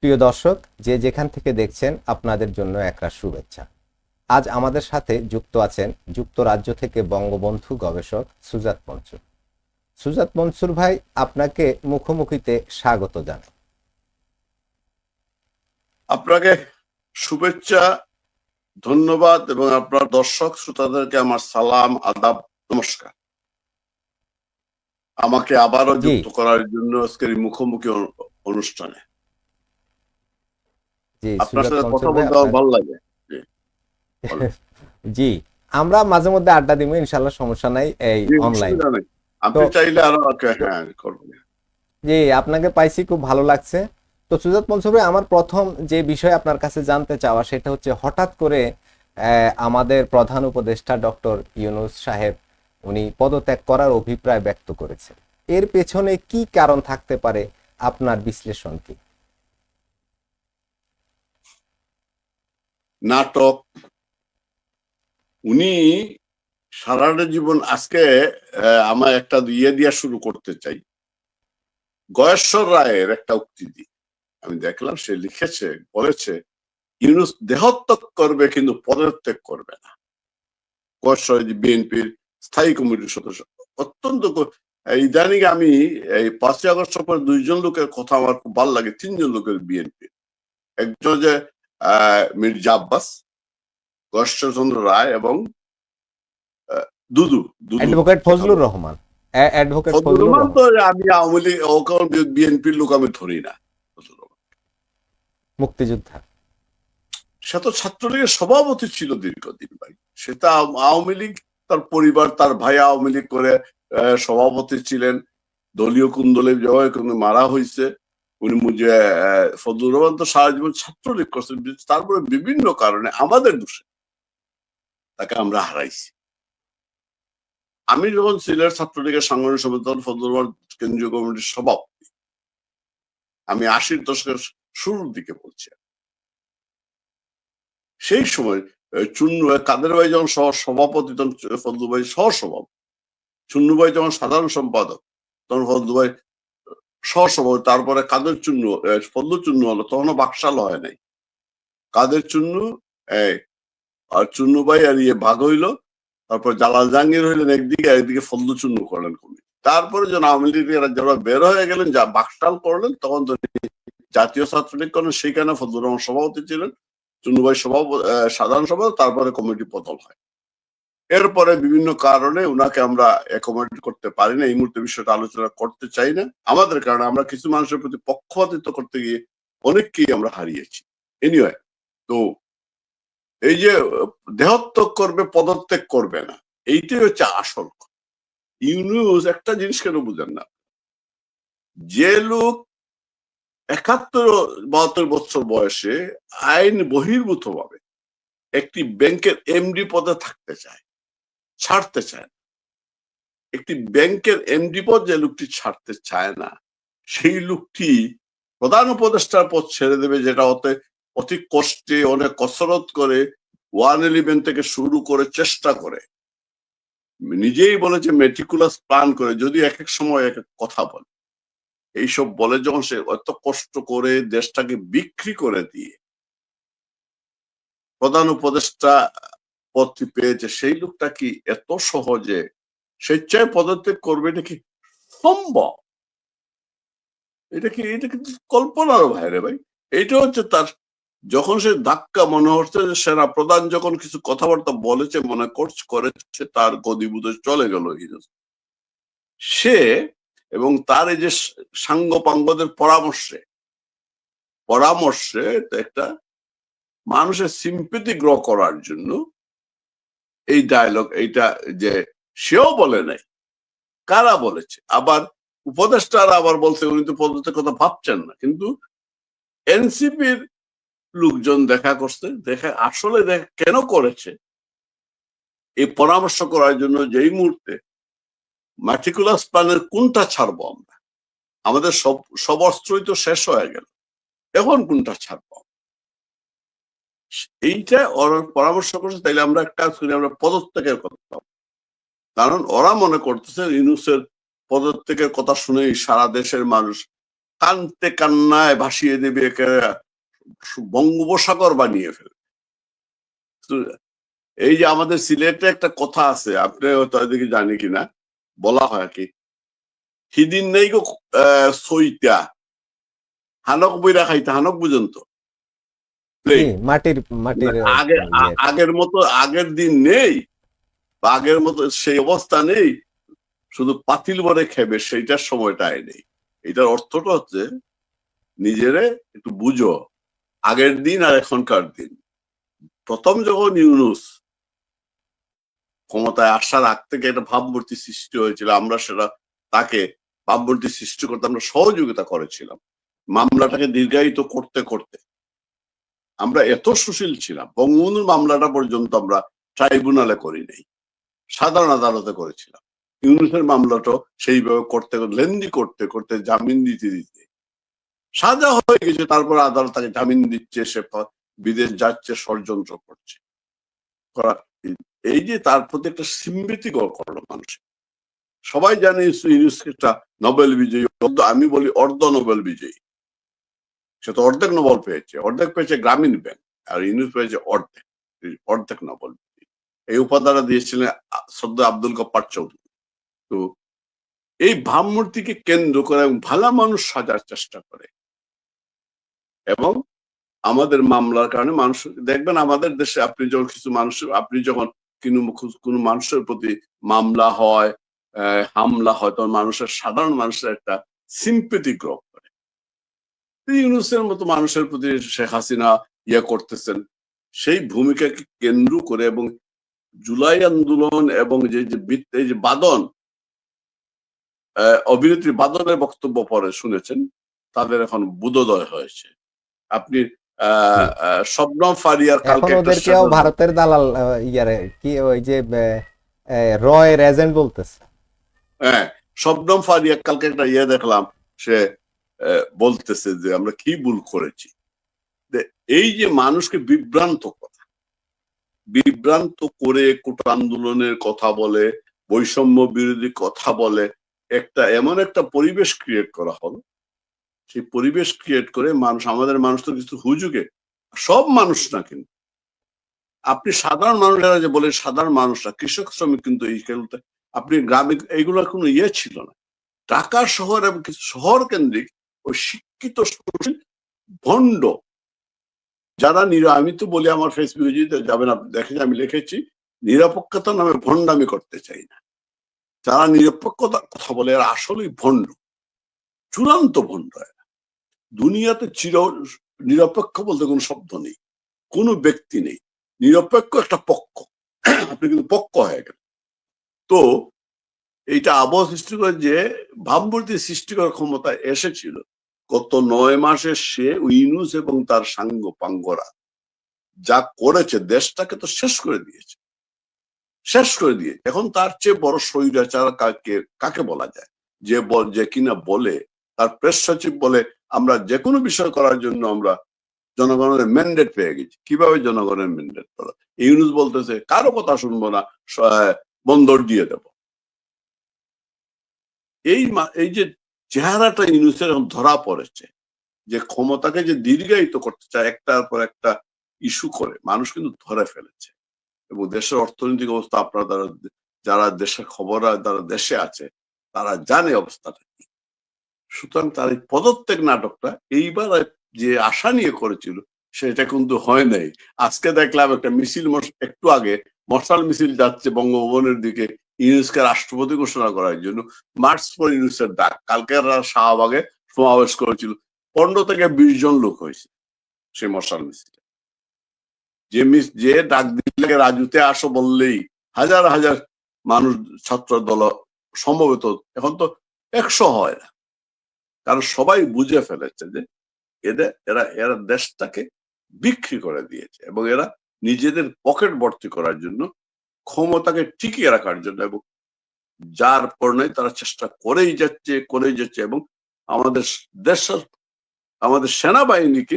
প্রিয় দর্শক যে যেখান থেকে দেখছেন আপনাদের জন্য একটা শুভেচ্ছা। আজ আমাদের সাথে যুক্ত আছেন যুক্তরাজ্য থেকে বঙ্গবন্ধু গবেষক সুজাত মনসুর। সুজাত মনসুর ভাই আপনাকে মুখোমুখিতে স্বাগত জানাই। আপনাকে শুভেচ্ছা ধন্যবাদ এবং আপনার দর্শক শ্রোতাদেরকে আমার সালাম আদাব নমস্কার। আমাকে আবারও। যুক্ত করার জন্য আজকের মুখোমুখি অনু- অনুষ্ঠানে। আপনার সাথে কথা বলতে আমার ভালো লাগে। জি। আমরা মাঝে মধ্যে আড্ডা দিব ইনশাল্লাহ সমস্যা নাই এই অনলাইন আপনি চাইলে আরও হ্যাঁ জি আপনাকে পাইছি খুব ভালো লাগছে। তো সুজাত মনসুর আমার প্রথম যে বিষয় আপনার কাছে জানতে চাওয়া সেটা হচ্ছে হঠাৎ করে আহ, আমাদের প্রধান উপদেষ্টা ডক্টর ইউনুস সাহেব উনি পদত্যাগ করার অভিপ্রায় ব্যক্ত করেছেন। এর পেছনে কি কারণ থাকতে পারে? আপনার বিশ্লেষণ কি? নাটক। উনি সারাটা জীবন আজকে আমার একটা ইয়ে দিয়া শুরু করতে চাই। গয়েশ্বর রায়ের একটা উক্তি দি আমি দেখলাম সে লিখেছে, বলেছে, ইউনুস দেহত্যাগ করবে কিন্তু পদত্যাগ করবে না। গয়েশ্বর বিএনপির স্থায়ী কমিটির সদস্য। অত্যন্ত ইদানিং আমি এই পাঁচই আগস্ট পর দুইজন লোকের কথা আমার খুব ভালো লাগে, তিনজন লোকের বিএনপি। একজন যে মির্জা আব্বাস গশ্বরচন্দ্র রায় এবং দুদু অ্যাডভোকেট ফজলুর রহমান। অ্যাডভোকেট ফজলুর ফজলুর রহমান রহমান। তো আমি আওয়ামী লীগ ওকে বিএনপির লোক আমি ধরি না মুক্তিযোদ্ধা। সে তো ছাত্রলীগের সভাপতি ছিল দীর্ঘদিন ভাই। সেটা আওয়ামী লীগ তার পরিবার তার ভাই আওয়ামী লীগ করে সভাপতি ছিলেন। দলীয় কুন্দলে জয় মারা হয়েছে উনি ফজলুর রহমান তো সারা জীবন ছাত্রলীগ করছেন তারপরে বিভিন্ন কারণে আমাদের দোষে তাকে আমরা হারাইছি। আমি যখন সিলেট ছাত্রলীগের সাংগঠনিক সমিতি তখন ফজলুর রহমান কেন্দ্রীয় কমিটির সভাপতি। আমি আশির দশকের শুরুর দিকে বলছি। সেই সময় চুন্নু কাদের ভাই যখন সহ সভাপতি, তখন ফজলু ভাই সহ সভাপতি চুন্নু ভাই যখন সাধারণ সম্পাদক, তখন ফজলু ভাই সভাপতি তারপরে কাদের আহ, ফজলু চুন্নু হলো তখনও বাকশাল হয় নাই। কাদের চুন্নু আর চুন্নু ভাই আর ইয়ে ভাগ হইল তারপর জালাল জাহাঙ্গীর হইলেন একদিকে একদিকে ফজলু চুন্নু করলেন কমিটি তারপরে যখন আওয়ামী লীগের যারা বের হয়ে গেলেন যা বাকশাল করলেন তখন তো জাতীয় ছাত্রলীগ করলেন সেখানে ফজলুর রহমান সভাপতি ছিলেন চুন্নুভাই সভাপতি সাধারণ সভা তারপরে কমিটি বদল হয়। এরপরে বিভিন্ন কারণে উনাকে আমরা অ্যাকোমোডেট করতে পারি না এই মুহূর্তে বিষয়টা আলোচনা করতে চাই না। আমাদের কারণে আমরা কিছু মানুষের প্রতি পক্ষপাতিত্ব করতে গিয়ে অনেককেই আমরা হারিয়েছি। এনিওয়ে তো এই যে, দেহত্যাগ করবে, পদত্যাগ করবে না, এইটাই হচ্ছে আসল ইউনিউজ একটা জিনিস কেন বুঝেন না? যে লোক একাত্তর বাহাত্তর বছর বয়সে আইন বহির্ভূত ভাবে একটি ব্যাংকের এমডি পদে থাকতে চায় ছাড়তে চায় একটি ব্যাংকের এমডি পদ যে লোকটি ছাড়তে চায় না, সেই লোকটি প্রধান উপদেষ্টার পদ ছেড়ে দেবে, যেটা অতে অতি কষ্টে, অনেক কসরত করে, ওয়ান ইলেভেন থেকে শুরু করে চেষ্টা করে। নিজেই বলেছে মেটিকুলাস প্ল্যান করে, যদি এক এক সময় এক এক কথা বলে। এইসব বলে যখন সে এত কষ্ট করে দেশটাকে বিক্রি করে দিয়ে, প্রধান উপদেষ্টা পদটি পেয়েছে, সেই লোকটা কি এত সহজে স্বেচ্ছায় পদত্যাগ করবে এটা কি সম্ভব? এটা কি এটা কি কল্পনার বাইরে ভাই। এইটা হচ্ছে তার, যখন সে ধাক্কা মনে হচ্ছে যে সেনা প্রধান যখন কিছু কথাবার্তা বলেছে, মনে করছে, করেছে তার গদিবুদে চলে গেল সে এবং তার এই যে সাঙ্গ পাঙ্গদের পরামর্শে পরামর্শে একটা মানুষের সিম্পেথি গ্রহ করার জন্য এই ডায়লগ এইটা যে সেও বলে নাই। কারা বলেছে? আবার উপদেষ্টারা আবার বলছে, উনি তো পদত্যাগের কথা ভাবছেন না। কিন্তু এনসিপির লোকজন দেখা করছে, দেখা, আসলে দেখা, কেন করেছে? এই পরামর্শ করার জন্য যেই মুহূর্তে মার্টিকুলাস প্ল্যানের কোনটা ছাড়বো আমরা? আমাদের সব সব অস্ত্রই তো শেষ হয়ে গেল। এখন কোনটা ছাড়বো এইটা ওরা পরামর্শ করছে, তাইলে আমরা একটা করি, আমরা পদত্যাগের কথা কারণ ওরা মনে করতেছে ইউনুসের পদত্যাগের কথা শুনেই সারা দেশের মানুষ কানতে কান্নায় ভাসিয়ে দেবে বঙ্গোপসাগর বানিয়ে ফেলবে। এই যে আমাদের সিলেটে একটা কথা আছে, আপনি হয়তো এদিকে জানি কিনা, বলা হয় কি, হিদিন নেই গো সইতা, হানক বইরা খাইতে, হানক বুঝেন তো? মাটির মাটির আগে ইয়ে। আগের মতো আগের দিন নেই আগের মতো সেই অবস্থা নেই শুধু পাতিল ভরে খেবে সেইটার সময়টাই নেই। এটার অর্থটা হচ্ছে নিজেরে একটু বুঝো আগের দিন আর এখনকার দিন। প্রথম যখন ইউনুস ক্ষমতায় আসার আগ থেকে একটা ভাবমূর্তি সৃষ্টি হয়েছিল আমরা সেটা তাকে ভাবমূর্তি সৃষ্টি করতে আমরা সহযোগিতা করেছিলাম। মামলাটাকে দীর্ঘায়িত করতে করতে। আমরা এত সুশীল ছিলাম, বঙ্গবন্ধুর মামলাটা পর্যন্ত আমরা ট্রাইব্যুনালে করি নাই, সাধারণ আদালতে করেছিলাম। ইউনুসের মামলাটা সেইভাবে করতে, লেন্দি করতে করতে জামিন দিতে দিতে। সাজা হয়ে গেছে, তারপর আদালত তাকে জামিন দিচ্ছে, সে বিদেশ যাচ্ছে, ষড়যন্ত্র করছে। করা, এই যে তার প্রতি একটা সিম্বিতি করল মানুষ। সবাই জানে ইউনুস একটা নোবেল বিজয়ী আমি বলি অর্ধ নোবেল বিজয়ী। সে তো অর্ধেক নোবেল পেয়েছে, অর্ধেক পেয়েছে গ্রামীণ ব্যাংক আর ইউনুস পেয়েছে অর্ধেক অর্ধেক নোবেল এই উপাধারা দিয়েছিলেন শ্রদ্ধা আব্দুল গপ্পার চৌধুরী। তো এই ভাবমূর্তিকে কেন্দ্র করে এবং ভালো মানুষ সাজার চেষ্টা করে। এবং আমাদের মামলার কারণে মানুষ, দেখবেন আমাদের দেশে আপনি যখন কিছু মানুষ, আপনি যখন কোনো মানুষের প্রতি মামলা হয় হামলা হয়, তখন মানুষের, সাধারণ মানুষের একটা করে তো ইউনুসের মতো মানুষের প্রতি শেখ হাসিনা ইয়ে করতেছেন। সেই ভূমিকাকে কেন্দ্র করে এবং জুলাই আন্দোলন এবং যে যে এই যে বাদন অভিনেত্রী বাদনের বক্তব্য পরে শুনেছেন তাদের এখন বুধোদয় হয়েছে। আপনি শবনম ফারিয়ার কালকে ওদেরকেও ভারতের দালাল ইয়ারে কি ওই যে রয়ের এজেন্ট বলতেছে। হ্যাঁ শবনম ফারিয়া কালকে একটা ইয়ে দেখলাম সে বলতেছে যে, আমরা কি ভুল করেছি? এই যে মানুষকে বিভ্রান্ত করা বিভ্রান্ত করে কোটা আন্দোলনের কথা বলে, বৈষম্য বিরোধী কথা বলে, একটা এমন একটা পরিবেশ ক্রিয়েট করা হলো। সেই পরিবেশ ক্রিয়েট করে মানুষ, আমাদের মানুষ তো কিছু হুজুগে, সব মানুষ না কিন্তু। আপনি সাধারণ মানুষেরা যে বলে, সাধারণ মানুষরা, কৃষক, শ্রমিক কিন্তু এই খেলতে, আপনি গ্রামে এইগুলোর কোনো ইয়ে ছিল না। ঢাকা শহর এবং শহর কেন্দ্রিক ওই শিক্ষিত ভণ্ড। যারা নির, আমি তো বলি আমার ফেসবুকে যদি যাবেন দেখেন আমি লিখেছি, নিরপেক্ষতা নামে ভণ্ডামি করতে চাই না। যারা নিরপেক্ষতার কথা বলে, এরা আসলেই ভণ্ড। চূড়ান্ত ভণ্ড এরা। দুনিয়াতে চির নিরপেক্ষ বলতে কোনো শব্দ নেই। কোনো ব্যক্তি নেই। নিরপেক্ষ একটা পক্ষ। আপনি কিন্তু পক্ষ হয়ে গেলেন। তো এইটা আবহাওয়া সৃষ্টি করে যে, ভাবমূর্তি সৃষ্টি করার ক্ষমতা এসেছিল। গত নয় মাসে সে ইউনুস এবং তার সাঙ্গ পাঙ্গরা যা করেছে দেশটাকে তো শেষ করে দিয়েছে। শেষ করে দিয়েছে। এখন তার চেয়ে বড় স্বৈরাচার কাকে কাকে বলা যায়? যে যে কিনা বলে, তার প্রেস সচিব বলে, আমরা যে কোনো বিষয় করার জন্য আমরা জনগণের ম্যান্ডেট পেয়ে গেছি। কীভাবে জনগণের ম্যান্ডেট পেল ইউনুস বলতেছে, কারও কথা শুনব না বন্দর দিয়ে দেব। এই এই যে চেহারাটা ইউনুসের এখন ধরা পড়েছে যে ক্ষমতাকে যে দীর্ঘায়িত করতে চায়, একটার পর একটা ইস্যু করে, মানুষ কিন্তু ধরে ফেলেছে। এবং দেশের অর্থনৈতিক অবস্থা আপনারা যারা যারা দেশের খবর, যারা দেশে আছে, তারা জানে অবস্থাটা কি। সুতরাং তার এই পদত্যাগ নাটকটা এইবার যে আশা নিয়ে করেছিল, সেটা কিন্তু হয় নাই। আজকে দেখলাম একটা মিছিল একটু আগে মশাল মিছিল যাচ্ছে বঙ্গভবনের দিকে ইউনুসকে রাষ্ট্রপতি ঘোষণা করার জন্য মার্চ ফর ইউনুসের ডাক। কালকে শাহবাগে সমাবেশ করেছিল। পনেরো থেকে বিশ জন লোক হয়েছে সেই মশাল মিছিল। যে মিস, যে ডাক দিলে রাজুতে আসো বললেই হাজার হাজার মানুষ ছাত্র দল সমবেত। এখন তো একশো হয় না। কারণ সবাই বুঝে ফেলেছে যে এদের, এরা এরা দেশটাকে বিক্রি করে দিয়েছে এবং এরা নিজেদের পকেট ভর্তি করার জন্য ক্ষমতাকে টিকিয়ে রাখার জন্য এবং যার পরনে তারা চেষ্টা করেই যাচ্ছে করেই যাচ্ছে এবং আমাদের দেশের আমাদের সেনাবাহিনীকে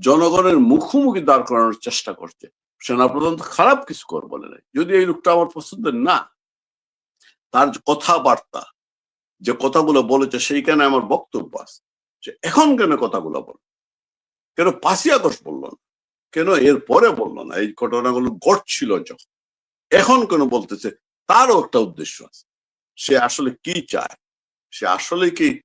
জনগণের মুখোমুখি দাঁড় করানোর চেষ্টা করছে। সেনাপ্রধান খারাপ কিছু কর বলে নাই। যদি এই লোকটা আমার পছন্দের না, তার কথাবার্তা, যে কথাগুলো বলেছে সেইখানে আমার বক্তব্য আছে। যে এখন কেন কথাগুলো বল? কেন পাঁচই আগস্ট বলল না? কেন এর পরে বলল না? এই ঘটনাগুলো ঘটছিল যখন। এখন কেন বলতেছে? তারও একটা উদ্দেশ্য আছে। সে আসলে কি চায়? সে আসলে কি